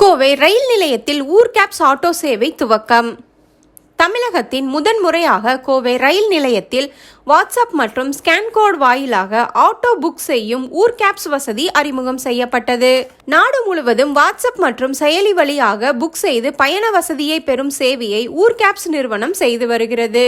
கோவை ரயில் நிலையத்தில் ஊர் caps auto சேவை துவக்கம். தமிழகத்தின் முதன்முறையாக கோவை ரயில் நிலையத்தில் வாட்ஸ்அப் மற்றும் ஸ்கேன் கோட் வாயிலாக ஆட்டோ புக் செய்யும் ஊர் கேப்ஸ் வசதி அறிமுகம் செய்யப்பட்டது. நாடு முழுவதும் வாட்ஸ்அப் மற்றும் செயலி வழியாக புக் செய்து பயண வசதியை பெறும் சேவையை ஊர் கேப்ஸ் நிறுவனம் செய்து வருகிறது.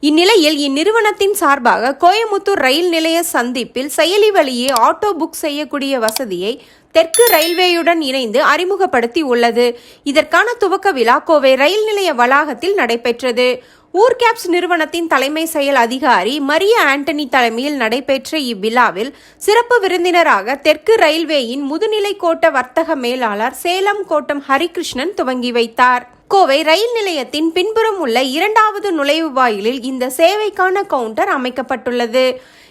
இந்நிலையில் இந்நிறுவனத்தின் சார்பாக கோயமுத்தூர் ரயில் நிலைய சந்திப்பில் செயலி வழியே ஆட்டோ புக் செய்யக்கூடிய வசதியை தெற்கு ரயில்வேயுடன் இணைந்து அறிமுகப்படுத்தி உள்ளது. இதற்கான துவக்க விழா கோவை ரயில் நிலைய வளாகத்தில் நடைபெற்றது. ஊர்கேப்ஸ் நிறுவனத்தின் தலைமை செயல் அதிகாரி மரிய ஆண்டனி தலைமையில் நடைபெற்ற இவ்விழாவில் சிறப்பு விருந்தினராக தெற்கு ரயில்வேயின் முதுநிலை கோட்ட வர்த்தக மேலாளர் சேலம் கோட்டம் ஹரிகிருஷ்ணன் துவங்கி வைத்தார். கோவை ரயில் நிலையத்தின் பின்புறம் உள்ள இரண்டாவது நுழைவு வாயிலில் இந்த சேவைக்கான கவுண்டர் அமைக்கப்பட்டுள்ளது.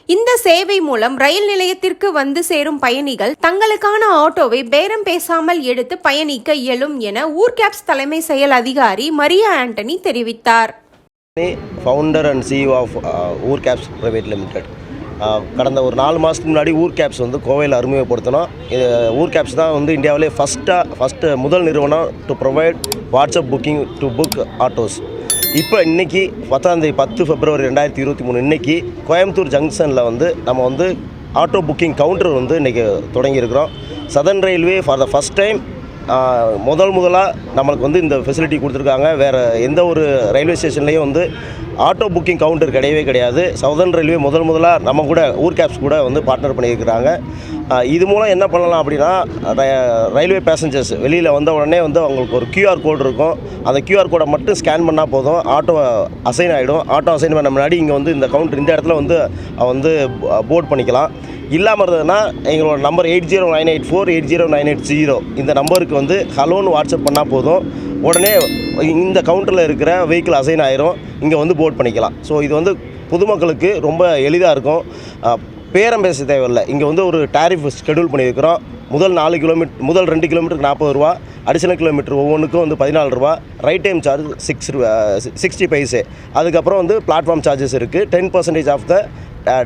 இந்த சேவை மூலம் ரயில் நிலையத்திற்கு வந்து சேரும் பயணிகள் தங்களுக்கான ஆட்டோவை பேரம் பேசாமல் எடுத்து பயணிக்க இயலும் என ஊர்கேப்ஸ் தலைமை செயல் அதிகாரி மரியா ஆண்டனி தெரிவித்தார். Founder and CEO of Oor cabs private limited கடந்த ஒரு நாலு மாதத்துக்கு முன்னாடி ஊர் கேப்ஸ் வந்து கோவையில் அறிமுகப்படுத்தினோம் இது ஊர் கேப்ஸ் தான் வந்து இந்தியாவிலே ஃபஸ்ட்டாக ஃபஸ்ட்டு முதல் நிறுவனம் to provide WhatsApp booking to book autos இப்போ இன்றைக்கி பத்தாந்தேதி பத்து பிப்ரவரி ரெண்டாயிரத்தி இருபத்தி மூணு இன்றைக்கி கோயம்புத்தூர் ஜங்ஷனில் வந்து நம்ம வந்து ஆட்டோ புக்கிங் கவுண்டர் வந்து இன்றைக்கி தொடங்கியிருக்கிறோம். Southern railway for the first time முதல் முதலாக நம்மளுக்கு வந்து இந்த ஃபெசிலிட்டி கொடுத்துருக்காங்க. வேறு எந்த ஒரு ரயில்வே ஸ்டேஷன்லேயும் வந்து ஆட்டோ புக்கிங் கவுண்டர் கிடையவே கிடையாது. சவுதர்ன் ரயில்வே முதல் முதலாக நம்ம கூட ஊர் கேப்ஸ் கூட வந்து பார்ட்னர் பண்ணியிருக்கிறாங்க. இது மூலம் என்ன பண்ணலாம் அப்படின்னா ரயில்வே பேசஞ்சர்ஸ் வெளியில் வந்த உடனே வந்து அவங்களுக்கு ஒரு கியூஆர் கோடு இருக்கும். அந்த கியூஆர் கோடை மட்டும் ஸ்கேன் பண்ணால் போதும். ஆட்டோ அசைன் ஆகிடும் ஆட்டோ அசைன் பண்ண முன்னாடி இங்கே வந்து இந்த கவுண்டர் இந்த இடத்துல வந்து வந்து போர்ட் பண்ணிக்கலாம். இல்லாமல் இருந்ததுன்னா எங்களோட number eight zero nine eight four eight zero nine eight zero இந்த நம்பருக்கு வந்து ஹலோன்னு வாட்ஸ்அப் பண்ணால் போதும். உடனே இந்த கவுண்டரில் இருக்கிற வெஹிக்கிள் அசைன் ஆயிரும். இங்கே வந்து போர்ட் பண்ணிக்கலாம். ஸோ இது வந்து பொதுமக்களுக்கு ரொம்ப எளிதாக இருக்கும். பேரம் பேச தேவையில்லை. இங்கே வந்து ஒரு டாரிஃப் ஷெடியூல் பண்ணியிருக்கிறோம். முதல் நாலு கிலோமீட்டர் முதல் ரெண்டு கிலோமீட்டருக்கு நாற்பது ரூபா அடிஷனல் கிலோமீட்டர் ஒவ்வொன்றுக்கும் வந்து பதினாலு ரூபா ride time charge six sixty paise அதுக்கப்புறம் வந்து பிளாட்ஃபார்ம் சார்ஜஸ் இருக்குது ten percentage of the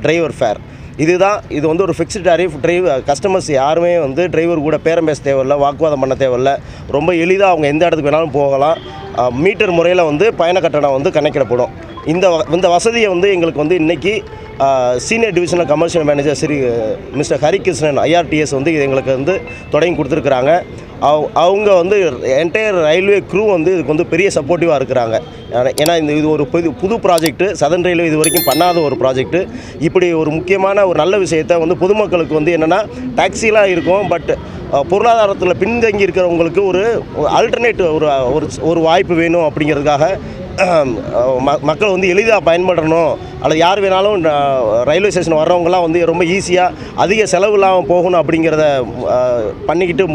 driver fare இதுதான் இது வந்து ஒரு ஃபிக்ஸ்டு டாரிஃப் டிரைவ் கஸ்டமர்ஸ் யாருமே வந்து டிரைவர் கூட பேரம் பேச தேவையில்ல வாக்குவாதம் பண்ண தேவையில்ல. ரொம்ப எளிதாக அவங்க எந்த இடத்துக்கு வேணாலும் போகலாம். மீட்டர் முறையில் வந்து பயண கட்டணம் வந்து கணக்கிடப்படும். இந்த வ- இந்த வசதியை வந்து எங்களுக்கு வந்து இன்றைக்கி senior divisional commercial manager Shri mister Harikrishnan IRTS வந்து இது எங்களுக்கு வந்து தொடங்கி கொடுத்துருக்குறாங்க. அவ் அவங்க வந்து என்டையர் ரயில்வே க்ரூ வந்து இதுக்கு வந்து பெரிய சப்போர்ட்டிவாக இருக்கிறாங்க. ஏன்னா- இந்த இது ஒரு புது புது ப்ராஜெக்ட்டு சதன் ரயில்வே இது வரைக்கும் பண்ணாத ஒரு ப்ராஜெக்ட்டு இப்படி ஒரு முக்கியமான ஒரு நல்ல விஷயத்தை வந்து பொதுமக்களுக்கு வந்து என்னென்னா டாக்ஸிலாம் இருக்கும் பட் பொருளாதாரத்தில் பின்தங்கி இருக்கிறவங்களுக்கு ஒரு அல்டர்னேட் ஒரு ஒரு ஒரு வாய்ப்பு வேணும் அப்படிங்கிறதுக்காக மக்கள் வந்து எளிதாக பயன்படணும். அல்லது யார் வேணாலும் ரயில்வே ஸ்டேஷன் வர்றவங்கலாம் வந்து ரொம்ப ஈஸியாக அதிக செலவு இல்லாமல் போகணும் அப்படிங்கிறத பண்ணிக்கிட்டு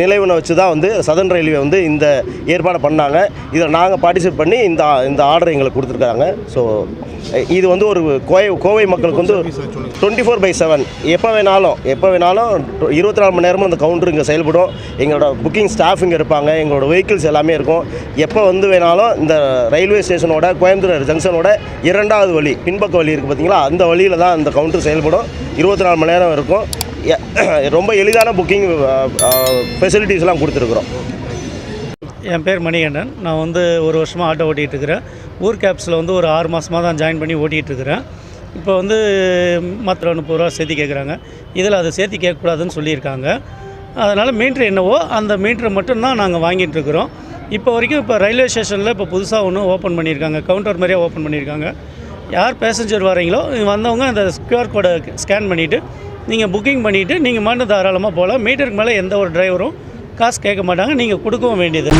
நிலைவனை வச்சு தான் வந்து சதன் ரயில்வே வந்து இந்த ஏற்பாடு பண்ணாங்க. இதில் நாங்கள் பார்ட்டிசிபேட் பண்ணி இந்த இந்த ஆர்டர் எங்களுக்கு கொடுத்துருக்காங்க. ஸோ இது வந்து ஒரு கோவை கோவை மக்களுக்கு வந்து டுவெண்ட்டி ஃபோர் பை செவன் எப்போ வேணாலும் எப்போ வேணாலும் இருபத்தி நாலு மணி நேரமும் அந்த கவுண்டர் இங்கே செயல்படும். எங்களோட புக்கிங் ஸ்டாஃப் இங்கே இருப்பாங்க. எங்களோட வெஹிக்கிள்ஸ் எல்லாமே இருக்கும். எப்போ வந்து வேணாலும் இந்த ரயில்வே ஸ்டேஷனோட கோயம்புத்தூர் ஜங்ஷனோட இரண்டாவது வழி பின்பக்க வழி இருக்குது பார்த்தீங்களா அந்த வழியில் தான் அந்த கவுண்டர் செயல்படும். இருபத்தி நாலு மணி நேரம் இருக்கும். எ- ரொம்ப எளிதான புக்கிங் ஃபெசிலிட்டிஸ்லாம் கொடுத்துருக்குறோம். என் பேர் மணிகண்டன். நான் வந்து ஒரு வருஷமாக ஆட்டோ ஓட்டிகிட்டு இருக்கிறேன். ஊர் கேப்ஸில் வந்து ஒரு ஆறு மாதமாக தான் ஜாயின் பண்ணி ஓட்டிகிட்டு இருக்கிறேன். இப்போ வந்து மாத்திரை முப்பது ரூபா சேர்த்தி கேட்குறாங்க இதில் அதை சேர்த்தி கேட்கக்கூடாதுன்னு சொல்லியிருக்காங்க. அதனால் மீட்ரு என்னவோ அந்த மீட்ரு மட்டும்தான் நாங்கள் வாங்கிட்டுருக்குறோம் இப்போ வரைக்கும் இப்போ ரயில்வே ஸ்டேஷனில் இப்போ புதுசாக ஒன்று ஓப்பன் பண்ணியிருக்காங்க. கவுண்டர் மாதிரியே ஓப்பன் பண்ணியிருக்காங்க. யார் பேசஞ்சர் வரீங்களோ வந்தவங்க அந்த கியூஆர் கோடை ஸ்கேன் பண்ணிவிட்டு நீங்கள் புக்கிங் பண்ணிவிட்டு நீங்கள் மட்டும் தாராளமாக போகலாம். மீட்டருக்கு மேலே எந்த ஒரு டிரைவரும் காசு கேட்க மாட்டாங்க. நீங்கள் கொடுக்கவும் வேண்டியது.